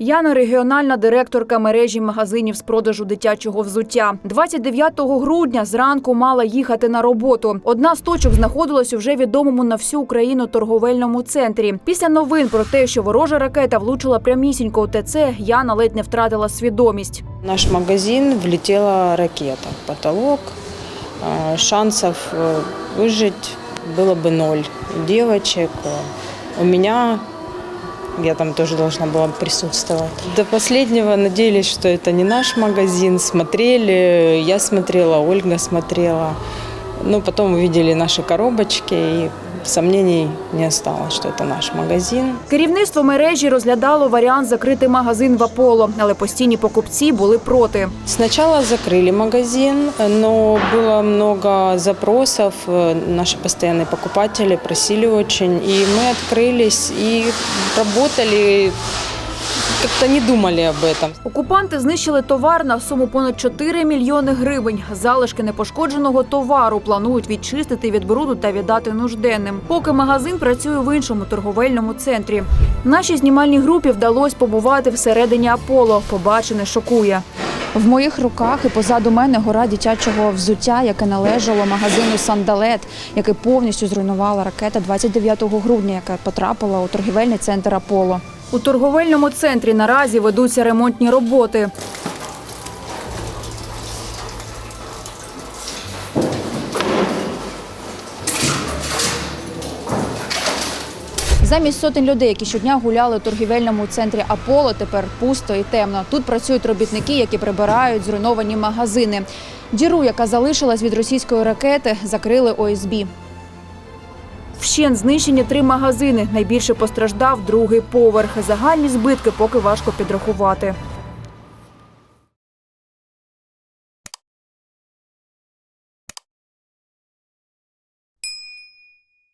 Яна регіональна директорка мережі магазинів з продажу дитячого взуття. 29 грудня зранку мала їхати на роботу. Одна з точок знаходилась у вже відомому на всю Україну торговельному центрі. Після новин про те, що ворожа ракета влучила прямісінько у ТЦ, Яна ледь не втратила свідомість. В наш магазин влетела ракета в потолок. А, Шансов э, выжить было бы ноль. У девочек, э, у меня, я там тоже должна была присутствовать. До последнего надеялись, что это не наш магазин. Смотрели, я смотрела, Ольга смотрела. Ну, потом увидели наши коробочки, и сомнений не осталось, что это наш магазин. Керівництво мережі розглядало варіант закрити магазин в Аполло, але постійні покупці були проти. Сначала закрыли магазин, но было много запросов. э, Наши постоянные покупатели просили очень. И мы открылись и работали, как-то не думали об этом. Окупанти знищили товар на суму понад 4 мільйони гривень. Залишки непошкодженого товару планують відчистити від бруду та віддати нужденним. Поки магазин працює в іншому торговельному центрі. Нашій знімальній групі вдалося побувати всередині Аполло. Побачене шокує. В моїх руках і позаду мене гора дитячого взуття, яке належало магазину Сандалет, який повністю зруйнувала ракета 29 грудня, яка потрапила у торгівельний центр Аполло. У торговельному центрі наразі ведуться ремонтні роботи. Замість сотень людей, які щодня гуляли у торгівельному центрі Аполло, тепер пусто і темно. Тут працюють робітники, які прибирають зруйновані магазини. Діру, яка залишилась від російської ракети, закрили ОСБ. Вщен знищені три магазини. Найбільше постраждав другий поверх. Загальні збитки поки важко підрахувати.